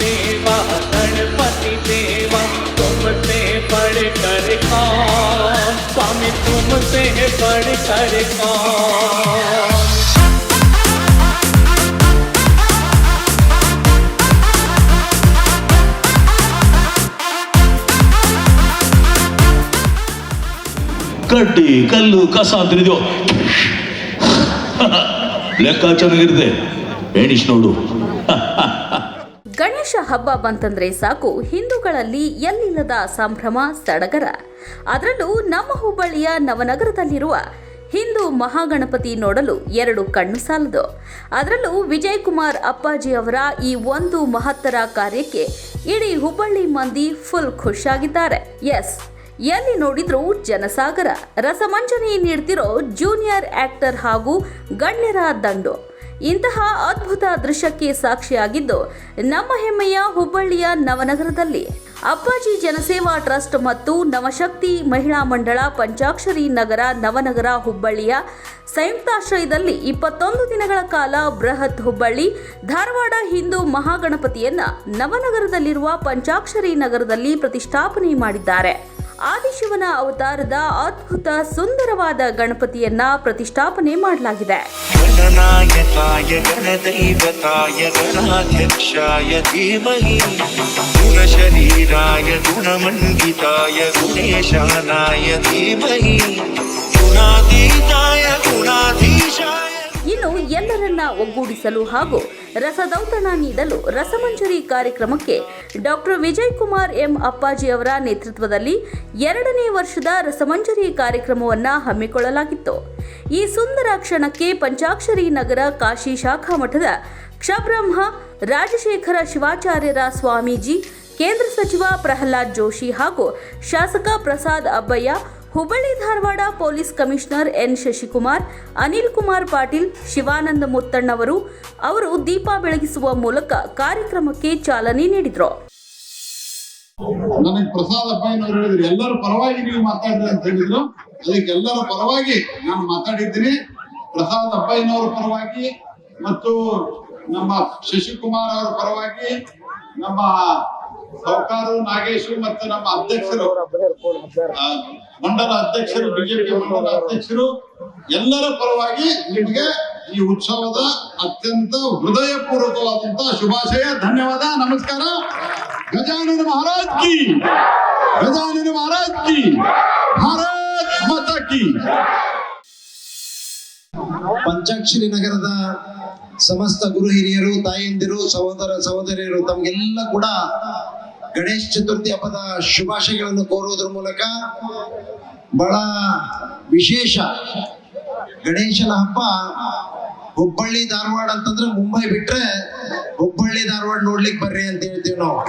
देवा गणपति देवा तुमसे बढ़ कर कौन स्वामी तुमसे बढ़ कर कौन ಕಡ್ಡಿ ಕಲ್ಲು ಕಸ ಅಂತಿದೆಯೋ ಲೆಕ್ಕ ಚೆನ್ನಾಗಿರುತ್ತೆ ಎಣಿಸ್ ನೋಡು ಗಣೇಶ ಹಬ್ಬ ಬಂತಂದ್ರೆ ಸಾಕು, ಹಿಂದೂಗಳಲ್ಲಿ ಎಲ್ಲಿಲ್ಲದ ಸಂಭ್ರಮ ಸಡಗರ. ಅದರಲ್ಲೂ ನಮ್ಮ ಹುಬ್ಬಳ್ಳಿಯ ನವನಗರದಲ್ಲಿರುವ ಹಿಂದೂ ಮಹಾಗಣಪತಿ ನೋಡಲು ಎರಡು ಕಣ್ಣು ಸಾಲದು. ಅದರಲ್ಲೂ ವಿಜಯ್ ಕುಮಾರ್ ಅಪ್ಪಾಜಿ ಅವರ ಈ ಒಂದು ಮಹತ್ತರ ಕಾರ್ಯಕ್ಕೆ ಇಡೀ ಹುಬ್ಬಳ್ಳಿ ಮಂದಿ ಫುಲ್ ಖುಷಿಯಾಗಿದ್ದಾರೆ. ಎಸ್, ಎಲ್ಲಿ ನೋಡಿದ್ರೂ ಜನಸಾಗರ. ರಸಮಂಜನೆ ನೀಡ್ತಿರೋ ಜೂನಿಯರ್ ಆಕ್ಟರ್ ಹಾಗೂ ಗಣ್ಯರ ದಂಡು. ಇಂತಹ ಅದ್ಭುತ ದೃಶ್ಯಕ್ಕೆ ಸಾಕ್ಷಿಯಾಗಿದ್ದು ನಮ್ಮ ಹೆಮ್ಮೆಯ ಹುಬ್ಬಳ್ಳಿಯ ನವನಗರದಲ್ಲಿ ಅಪ್ಪಾಜಿ ಜನಸೇವಾ ಟ್ರಸ್ಟ್ ಮತ್ತು ನವಶಕ್ತಿ ಮಹಿಳಾ ಮಂಡಳ ಪಂಚಾಕ್ಷರಿ ನಗರ ನವನಗರ ಹುಬ್ಬಳ್ಳಿಯ ಸಂಯುಕ್ತಾಶ್ರಯದಲ್ಲಿ ಇಪ್ಪತ್ತೊಂದು ದಿನಗಳ ಕಾಲ ಬೃಹತ್ ಹುಬ್ಬಳ್ಳಿ ಧಾರವಾಡ ಹಿಂದೂ ಮಹಾಗಣಪತಿಯನ್ನ ನವನಗರದಲ್ಲಿರುವ ಪಂಚಾಕ್ಷರಿ ನಗರದಲ್ಲಿ ಪ್ರತಿಷ್ಠಾಪನೆ ಮಾಡಿದ್ದಾರೆ. ಆದಿಶಿವನ ಅವತಾರದ ಅದ್ಭುತ ಸುಂದರವಾದ ಗಣಪತಿಯನ್ನ ಪ್ರತಿಷ್ಠಾಪನೆ ಮಾಡಲಾಗಿದೆ. ಗುಣಾತೀತಾಯ ಗುಣಾಧೀಶಾಯ. ಇನ್ನು ಎಲ್ಲರನ್ನ ಒಗ್ಗೂಡಿಸಲು ಹಾಗೂ ರಸದೌತಣ ನೀಡಲು ರಸಮಂಜರಿ ಕಾರ್ಯಕ್ರಮಕ್ಕೆ ಡಾಕ್ಟರ್ ವಿಜಯ್ ಕುಮಾರ್ ಎಂ ಅಪ್ಪಾಜಿ ಅವರ ನೇತೃತ್ವದಲ್ಲಿ ಎರಡನೇ ವರ್ಷದ ರಸಮಂಜರಿ ಕಾರ್ಯಕ್ರಮವನ್ನು ಹಮ್ಮಿಕೊಳ್ಳಲಾಗಿತ್ತು. ಈ ಸುಂದರ ಕ್ಷಣಕ್ಕೆ ಪಂಚಾಕ್ಷರಿ ನಗರ ಕಾಶಿ ಶಾಖಾ ಮಠದ ಕ್ಷಬ್ರಹ್ಮ ರಾಜಶೇಖರ ಶಿವಾಚಾರ್ಯರ ಸ್ವಾಮೀಜಿ, ಕೇಂದ್ರ ಸಚಿವ ಪ್ರಹ್ಲಾದ್ ಜೋಶಿ ಹಾಗೂ ಶಾಸಕ Prasad Abbayya Hubballi Dharwad police commissioner N Shashikumar, Anil Kumar Patil, Shivananda ಮುತ್ತಣ್ಣವರು ಅವರು ದೀಪ ಬೆಳಗಿಸುವ ಮೂಲಕ ಕಾರ್ಯಕ್ರಮಕ್ಕೆ ಚಾಲನೆ ನೀಡಿದರು. ನನಗೆ ಪ್ರಸಾದ್ ಅಪ್ಪಯ್ಯನವರು ಹೇಳಿದ್ರು, ಎಲ್ಲರ ಪರವಾಗಿ ನೀವು ಮಾತಾಡ್ರಿ ಅಂತ ಹೇಳಿದ್ರು. ಅದಕ್ಕೆ ಎಲ್ಲರ ಪರವಾಗಿ ನಾನು ಮಾತಾಡಿದ್ದೀನಿ. ಪ್ರಸಾದ್ ಅಪ್ಪಯ್ಯನವರ ಪರವಾಗಿ ಮತ್ತು ನಮ್ಮ ಶಶಿಕುಮಾರ್ ಅವರ ಪರವಾಗಿ ನಮ್ಮ ಸೌಕಾರು, ನಾಗೇಶು ಮತ್ತು ನಮ್ಮ ಅಧ್ಯಕ್ಷರು. ಮಂಡಲ ಅಧ್ಯಕ್ಷರು, ಬಿಜೆಪಿ ಮಂಡಲ ಅಧ್ಯಕ್ಷರು, ಎಲ್ಲರ ಪರವಾಗಿ ನಿಮಗೆ ಈ ಉತ್ಸವದ ಅತ್ಯಂತ ಹೃದಯ ಪೂರ್ವಕವಾದಂತಹ ಶುಭಾಶಯ, ಧನ್ಯವಾದ, ನಮಸ್ಕಾರ. ಗಜಾನನ ಮಹಾರಾಜ್ ಕಿ. ಗಜಾನನ ಮಹಾರಾಜ್ ಕಿ. ಭಾರತ್ ಮಾತಾ ಕಿ. ಪಂಚಾಕ್ಷರಿ ನಗರದ ಸಮಸ್ತ ಗುರು ಹಿರಿಯರು, ತಾಯಂದಿರು, ಸಹೋದರ ಸಹೋದರಿಯರು, ತಮಗೆಲ್ಲ ಕೂಡ ಗಣೇಶ ಚತುರ್ಥಿ ಹಬ್ಬದ ಶುಭಾಶಯಗಳನ್ನು ಕೋರುವುದರ ಮೂಲಕ ಬಹಳ ವಿಶೇಷ. ಗಣೇಶನ ಹಬ್ಬ ಹುಬ್ಬಳ್ಳಿ ಧಾರವಾಡ ಅಂತಂದ್ರೆ ಮುಂಬೈ ಬಿಟ್ರೆ ಹುಬ್ಬಳ್ಳಿ ಧಾರವಾಡ ನೋಡ್ಲಿಕ್ಕೆ ಬರ್ರಿ ಅಂತ ಹೇಳ್ತೀವಿ ನಾವು.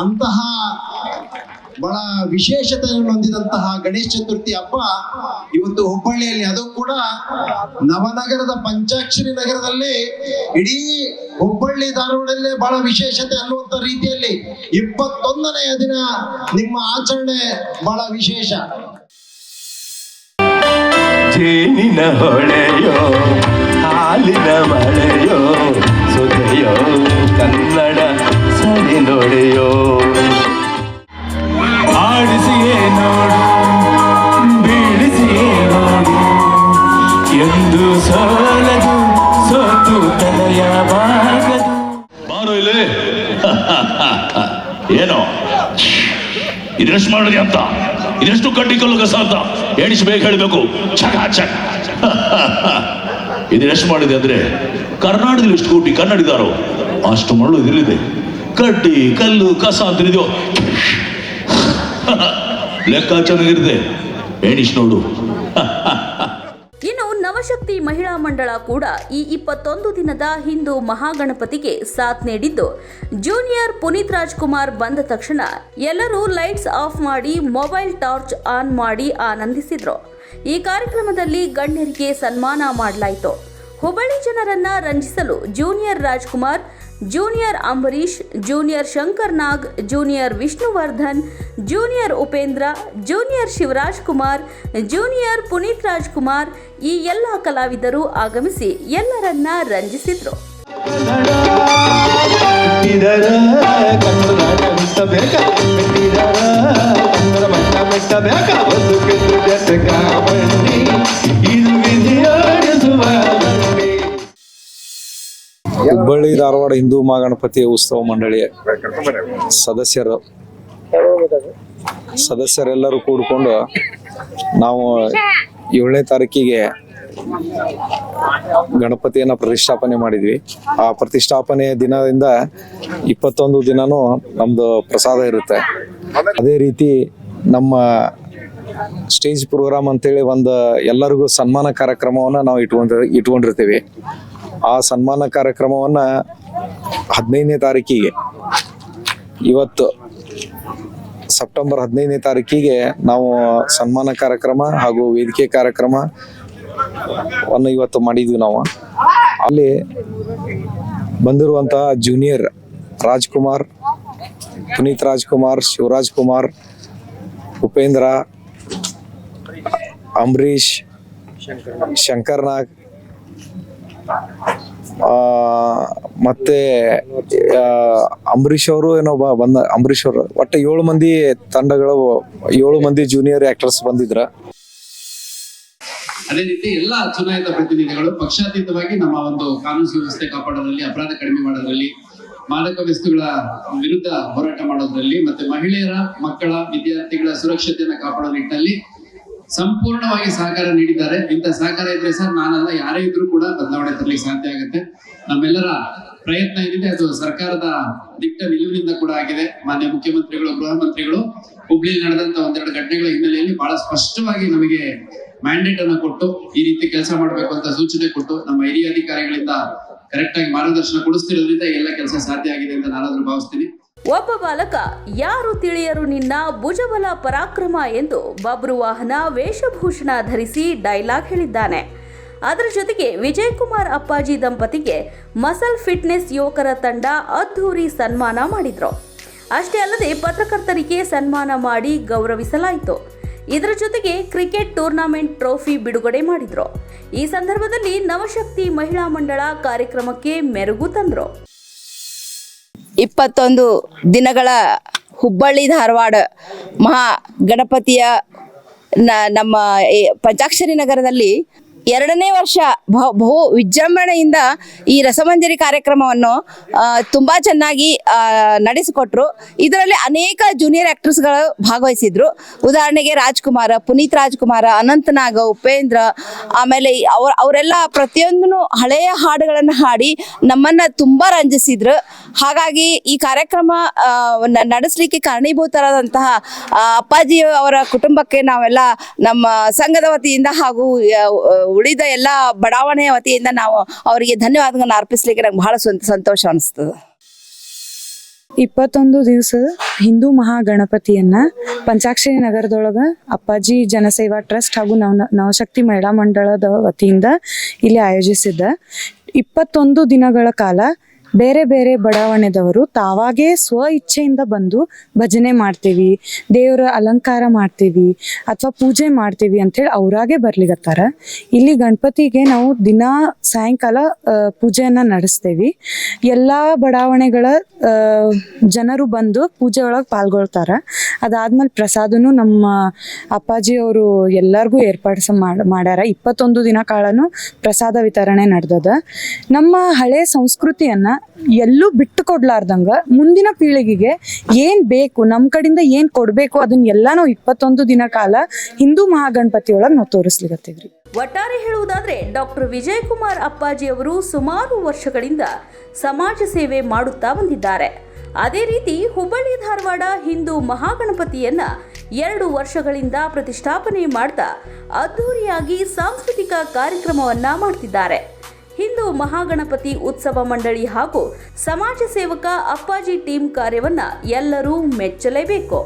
ಅಂತಹ ಬಹಳ ವಿಶೇಷತೆಯನ್ನು ಹೊಂದಿದಂತಹ ಗಣೇಶ ಚತುರ್ಥಿ ಹಬ್ಬ ಇವತ್ತು ಹುಬ್ಬಳ್ಳಿಯಲ್ಲಿ. ಅದು ಕೂಡ ನವನಗರದ ಪಂಚಾಕ್ಷರಿ ನಗರದಲ್ಲಿ ಇಡೀ ಹುಬ್ಬಳ್ಳಿ ಧಾರವಾಡಲ್ಲೇ ಬಹಳ ವಿಶೇಷತೆ ಅನ್ನುವಂತ ರೀತಿಯಲ್ಲಿ ಇಪ್ಪತ್ತೊಂದನೆಯ ದಿನ ನಿಮ್ಮ ಆಚರಣೆ ಬಹಳ ವಿಶೇಷ. ಜೇನಿನ ಹೊಳೆಯೋ, ಹಾಲಿನ ಮಳೆಯೋ ಸುದೆಯೋ ಕನ್ನಡ ಸರಿ ನೋಡೆಯೋ. ಆಡಿಸಿಯೇ ನೋಡು, ಬೀಳಿಸಿಯೇ ನೋಡು. ಎಂದು ಸೋಲದು ಸೋತು ತಲೆಯ ಏನೋ? ಇದೆಷ್ಟು ಮಾಡಿದೆ ಅಂತ? ಇದೆಷ್ಟು ಕಡ್ಡಿ ಕಲ್ಲು ಕಸ ಅಂತ? ಎಣಿಸ್ಬೇಕು ಹೇಳಬೇಕು. ಚಕ ಚಕ್ ಇದೆಷ್ಟು ಮಾಡಿದೆ ಅಂದ್ರೆ ಕರ್ನಾಟಕದಲ್ಲಿ ಎಷ್ಟು ಕೋಟಿ ಕನ್ನಡಿದಾರೋ ಅಷ್ಟು ಮರಳು ಇದಿಲ್ಲಿದೆ ಕಡ್ಡಿ ಕಲ್ಲು, ಕಸ ಅಂತ ಇದೆಯೋ. ಲೆಕ್ಕ ಚೆನ್ನಾಗಿರುತ್ತೆ ಎಣಿಸ್ ನೋಡು. ಮಹಿಳಾ ಮಂಡಳ ಕೂಡ ಈ ಇಪ್ಪತ್ತೊಂದು ದಿನದ ಹಿಂದೂ ಮಹಾಗಣಪತಿಗೆ ಸಾಥ್ ನೀಡಿದ್ದು. ಜೂನಿಯರ್ ಪುನೀತ್ ರಾಜ್ಕುಮಾರ್ ಬಂದ ತಕ್ಷಣ ಎಲ್ಲರೂ ಲೈಟ್ಸ್ ಆಫ್ ಮಾಡಿ ಮೊಬೈಲ್ ಟಾರ್ಚ್ ಆನ್ ಮಾಡಿ ಆನಂದಿಸಿದ್ರು. ಈ ಕಾರ್ಯಕ್ರಮದಲ್ಲಿ ಗಣ್ಯರಿಗೆ ಸನ್ಮಾನ ಮಾಡಲಾಯಿತು. ಹುಬ್ಬಳ್ಳಿ ಜನರನ್ನ ರಂಜಿಸಲು junior Rajkumar junior Ambareesh, junior Shankar Nag, junior Vishnuvardhan, junior Upendra, junior Shivaraj Kumar, junior Puneeth Rajkumar ಈ ಎಲ್ಲ ಕಲಾವಿದರು ಆಗಮಿಸಿ ಎಲ್ಲರನ್ನ ರಂಜಿಸಿದ್ರು. ಧಾರವಾಡ ಹಿಂದೂ ಮಹಾಗಣಪತಿ ಉತ್ಸವ ಮಂಡಳಿಯ ಸದಸ್ಯರು ಸದಸ್ಯರೆಲ್ಲರೂ ಕೂಡಿಕೊಂಡು ನಾವು ಏಳನೇ ತಾರೀಕಿಗೆ ಗಣಪತಿಯನ್ನ ಪ್ರತಿಷ್ಠಾಪನೆ ಮಾಡಿದ್ವಿ. ಆ ಪ್ರತಿಷ್ಠಾಪನೆ ದಿನದಿಂದ ಇಪ್ಪತ್ತೊಂದು ದಿನನೂ ನಮ್ದು ಪ್ರಸಾದ ಇರುತ್ತೆ. ಅದೇ ರೀತಿ ನಮ್ಮ ಸ್ಟೇಜ್ ಪ್ರೋಗ್ರಾಮ್ ಅಂತೇಳಿ ಒಂದು ಎಲ್ಲರಿಗೂ ಸನ್ಮಾನ ಕಾರ್ಯಕ್ರಮವನ್ನು ನಾವು ಇಟ್ಕೊಂಡಿ ಇಟ್ಕೊಂಡಿರ್ತೀವಿ. ಆ ಸನ್ಮಾನ ಕಾರ್ಯಕ್ರಮವನ್ನ ಹದಿನೈದನೇ ತಾರೀಕಿಗೆ ಇವತ್ತು ಸೆಪ್ಟೆಂಬರ್ ಹದಿನೈದನೇ ತಾರೀಕಿಗೆ ನಾವು ಸನ್ಮಾನ ಕಾರ್ಯಕ್ರಮ ಹಾಗೂ ವೇದಿಕೆ ಕಾರ್ಯಕ್ರಮ ವನ್ನು ಇವತ್ತು ಮಾಡಿದ್ವಿ ನಾವು. ಅಲ್ಲಿ ಬಂದಿರುವಂತಹ ಜೂನಿಯರ್ ರಾಜ್ಕುಮಾರ್ ಪುನೀತ್ ರಾಜ್ಕುಮಾರ್ ಶಿವರಾಜ್ ಕುಮಾರ್ ಉಪೇಂದ್ರ ಅಂಬರೀಶ್ ಶಂಕರ್ ನಾಗ್ ಆ, ಮತ್ತೆ ಅಂಬರೀಷ್ ಅವರು ಏನೋ ಬಂದ, ಅಂಬರೀಷ್ ಅವರು. ಒಟ್ಟು ಏಳು ಮಂದಿ ತಂಡಗಳು, ಏಳು ಮಂದಿ ಜೂನಿಯರ್ ಆಕ್ಟರ್ಸ್ ಬಂದಿದ್ರ. ಅದೇ ರೀತಿ ಎಲ್ಲಾ ಚುನಾಯಿತ ಪ್ರತಿನಿಧಿಗಳು ಪಕ್ಷಾತೀತವಾಗಿ ನಮ್ಮ ಒಂದು ಕಾನೂನು ಸುವ್ಯವಸ್ಥೆ ಕಾಪಾಡೋದ್ರಲ್ಲಿ, ಅಪರಾಧ ಕಡಿಮೆ ಮಾಡೋದ್ರಲ್ಲಿ, ಮಾದಕ ವಸ್ತುಗಳ ವಿರುದ್ಧ ಹೋರಾಟ ಮಾಡೋದ್ರಲ್ಲಿ, ಮತ್ತೆ ಮಹಿಳೆಯರ ಮಕ್ಕಳ ವಿದ್ಯಾರ್ಥಿಗಳ ಸುರಕ್ಷತೆಯನ್ನು ಕಾಪಾಡೋ ನಿಟ್ಟಿನಲ್ಲಿ ಸಂಪೂರ್ಣವಾಗಿ ಸಹಕಾರ ನೀಡಿದ್ದಾರೆ. ಇಂಥ ಸಹಕಾರ ಇದ್ರೆ ಸರ್ ನಾನಲ್ಲ, ಯಾರೇ ಇದ್ರೂ ಕೂಡ ಬದಲಾವಣೆ ತರಲಿಕ್ಕೆ ಸಾಧ್ಯ ಆಗುತ್ತೆ. ನಮ್ಮೆಲ್ಲರ ಪ್ರಯತ್ನ ಏನಿದೆ, ಅದು ಸರ್ಕಾರದ ದಿಟ್ಟ ನಿಲುವಿನಿಂದ ಕೂಡ ಆಗಿದೆ. ಮಾನ್ಯ ಮುಖ್ಯಮಂತ್ರಿಗಳು, ಗೃಹ ಮಂತ್ರಿಗಳು ಹುಬ್ಳಿಯಲ್ಲಿ ನಡೆದಂತ ಒಂದೆರಡು ಘಟನೆಗಳ ಹಿನ್ನೆಲೆಯಲ್ಲಿ ಬಹಳ ಸ್ಪಷ್ಟವಾಗಿ ನಮಗೆ ಮ್ಯಾಂಡೇಟ್ ಅನ್ನು ಕೊಟ್ಟು, ಈ ರೀತಿ ಕೆಲಸ ಮಾಡಬೇಕು ಅಂತ ಸೂಚನೆ ಕೊಟ್ಟು, ನಮ್ಮ ಹಿರಿಯ ಅಧಿಕಾರಿಗಳಿಂದ ಕರೆಕ್ಟ್ ಆಗಿ ಮಾರ್ಗದರ್ಶನ ಕೊಡಿಸ್ತಿರೋದ್ರಿಂದ ಎಲ್ಲ ಕೆಲಸ ಸಾಧ್ಯ ಆಗಿದೆ ಅಂತ ನಾನಾದ್ರೂ ಭಾವಿಸ್ತೀನಿ. ಒಬ್ಬ ಬಾಲಕ, ಯಾರು ತಿಳಿಯರು ನಿನ್ನ ಭುಜಬಲ ಪರಾಕ್ರಮ ಎಂದು ಬಬ್ರು ವಾಹನ ವೇಷಭೂಷಣ ಧರಿಸಿ ಡೈಲಾಗ್ ಹೇಳಿದ್ದಾನೆ. ಅದರ ಜೊತೆಗೆ ವಿಜಯ್ ಕುಮಾರ್ ಅಪ್ಪಾಜಿ ದಂಪತಿಗೆ ಮಸಲ್ ಫಿಟ್ನೆಸ್ ಯುವಕರ ತಂಡ ಅದ್ಧೂರಿ ಸನ್ಮಾನ ಮಾಡಿದ್ರು. ಅಷ್ಟೇ ಅಲ್ಲದೆ ಪತ್ರಕರ್ತರಿಗೆ ಸನ್ಮಾನ ಮಾಡಿ ಗೌರವಿಸಲಾಯಿತು. ಇದರ ಜೊತೆಗೆ ಕ್ರಿಕೆಟ್ ಟೂರ್ನಮೆಂಟ್ ಟ್ರೋಫಿ ಬಿಡುಗಡೆ ಮಾಡಿದ್ರು. ಈ ಸಂದರ್ಭದಲ್ಲಿ ನವಶಕ್ತಿ ಮಹಿಳಾ ಮಂಡಳ ಕಾರ್ಯಕ್ರಮಕ್ಕೆ ಮೆರುಗು ತಂದ್ರು. ಇಪ್ಪತ್ತೊಂದು ದಿನಗಳ ಹುಬ್ಬಳ್ಳಿ ಧಾರವಾಡ ಮಹಾ ಗಣಪತಿಯ ನಮ್ಮ ಪಂಚಾಕ್ಷರಿ ನಗರದಲ್ಲಿ ಎರಡನೇ ವರ್ಷ ಬಹು ವಿಜೃಂಭಣೆಯಿಂದ ಈ ರಸಮಂಜರಿ ಕಾರ್ಯಕ್ರಮವನ್ನು ತುಂಬ ಚೆನ್ನಾಗಿ ನಡೆಸಿಕೊಟ್ರು. ಇದರಲ್ಲಿ ಅನೇಕ ಜೂನಿಯರ್ ಆಕ್ಟರ್ಸ್ಗಳು ಭಾಗವಹಿಸಿದ್ರು. ಉದಾಹರಣೆಗೆ ರಾಜ್ಕುಮಾರ, ಪುನೀತ್ ರಾಜ್ಕುಮಾರ, ಅನಂತನಾಗ, ಉಪೇಂದ್ರ, ಆಮೇಲೆ ಅವ್ರ, ಅವರೆಲ್ಲ ಪ್ರತಿಯೊಂದನ್ನು ಹಳೆಯ ಹಾಡುಗಳನ್ನು ಹಾಡಿ ನಮ್ಮನ್ನ ತುಂಬಾ ರಂಜಿಸಿದ್ರು. ಹಾಗಾಗಿ ಈ ಕಾರ್ಯಕ್ರಮ ನಡೆಸಲಿಕ್ಕೆ ಕಾರಣೀಭೂತರಾದಂತಹ ಅಪ್ಪಾಜಿ ಅವರ ಕುಟುಂಬಕ್ಕೆ ನಾವೆಲ್ಲ ನಮ್ಮ ಸಂಘದ ವತಿಯಿಂದ ಹಾಗೂ ಉಳಿದ ಎಲ್ಲ ಬಡಾವಣೆಯ ವತಿಯಿಂದ ನಾವು ಅವರಿಗೆ ಧನ್ಯವಾದಗಳನ್ನು ಅರ್ಪಿಸ್ಲಿಕ್ಕೆ ನಂಗೆ ಬಹಳ ಸಂತೋಷ ಅನಿಸ್ತದೆ. ಇಪ್ಪತ್ತೊಂದು ದಿವಸ ಹಿಂದೂ ಮಹಾಗಣಪತಿಯನ್ನ ಪಂಚಾಕ್ಷರಿ ನಗರದೊಳಗ ಅಪ್ಪಾಜಿ ಜನಸೇವಾ ಟ್ರಸ್ಟ್ ಹಾಗೂ ನವ ನವಶಕ್ತಿ ಮಹಿಳಾ ಮಂಡಳದ ವತಿಯಿಂದ ಇಲ್ಲಿ ಆಯೋಜಿಸಿದ್ದ. ಇಪ್ಪತ್ತೊಂದು ದಿನಗಳ ಕಾಲ ಬೇರೆ ಬೇರೆ ಬಡಾವಣೆದವರು ತಾವಾಗೇ ಸ್ವ ಇಚ್ಛೆಯಿಂದ ಬಂದು ಭಜನೆ ಮಾಡ್ತೀವಿ, ದೇವರ ಅಲಂಕಾರ ಮಾಡ್ತೀವಿ ಅಥವಾ ಪೂಜೆ ಮಾಡ್ತೀವಿ ಅಂಥೇಳಿ ಅವರಾಗೆ ಬರ್ಲಿಗತ್ತಾರ ಇಲ್ಲಿ ಗಣಪತಿಗೆ ನಾವು ದಿನ ಸಾಯಂಕಾಲ ಪೂಜೆಯನ್ನು ನಡೆಸ್ತೇವಿ. ಎಲ್ಲ ಬಡಾವಣೆಗಳ ಜನರು ಬಂದು ಪೂಜೆ ಒಳಗೆ ಪಾಲ್ಗೊಳ್ತಾರ. ಅದಾದ್ಮೇಲೆ ಪ್ರಸಾದನು ನಮ್ಮ ಅಪ್ಪಾಜಿ ಅವರು ಎಲ್ಲರಿಗೂ ಏರ್ಪಡಿಸ ಮಾಡ್- ಮಾಡ್ಯಾರ. ಇಪ್ಪತ್ತೊಂದು ದಿನ ಕಾಲನು ಪ್ರಸಾದ ವಿತರಣೆ ನಡೆದದ. ನಮ್ಮ ಹಳೆ ಸಂಸ್ಕೃತಿಯನ್ನ ಎಲ್ಲೂ ಬಿಟ್ಟು ಕೊಡ್ಲಾರ್ದಂಗ ಮುಂದಿನ ಪೀಳಿಗೆಗೆ ಏನ್ ಬೇಕು ನಮ್ಮ ಕಡೆಯಿಂದ ಏನ್ ಕೊಡ್ಬೇಕು ಅದನ್ನ ಎಲ್ಲ ನಾವು ಇಪ್ಪತ್ತೊಂದು ದಿನ ಕಾಲ ಹಿಂದೂ ಮಹಾಗಣಪತಿ ಒಳಗೆ ನಾವು ತೋರಿಸ್ಲಿಕತ್ತಿದ್ರಿ. ಒಟ್ಟಾರೆ ಹೇಳುವುದಾದ್ರೆ ಡಾಕ್ಟರ್ ವಿಜಯ್ ಕುಮಾರ್ ಅಪ್ಪಾಜಿ ಅವರು ಸುಮಾರು ವರ್ಷಗಳಿಂದ ಸಮಾಜ ಸೇವೆ ಮಾಡುತ್ತಾ ಬಂದಿದ್ದಾರೆ. ಅದೇ ರೀತಿ ಹುಬ್ಬಳ್ಳಿ ಧಾರವಾಡ ಹಿಂದೂ ಮಹಾಗಣಪತಿಯನ್ನ ಎರಡು ವರ್ಷಗಳಿಂದ ಪ್ರತಿಷ್ಠಾಪನೆ ಮಾಡ್ತಾ ಅದ್ಧೂರಿಯಾಗಿ ಸಾಂಸ್ಕೃತಿಕ ಕಾರ್ಯಕ್ರಮವನ್ನ ಮಾಡ್ತಿದ್ದಾರೆ. ಹಿಂದೂ ಮಹಾಗಣಪತಿ ಉತ್ಸವ ಮಂಡಳಿ ಹಾಗೂ ಸಮಾಜ ಸೇವಕ ಅಪ್ಪಾಜಿ ಟೀಮ್ ಕಾರ್ಯವನ್ನು ಎಲ್ಲರೂ ಮೆಚ್ಚಲೇಬೇಕು.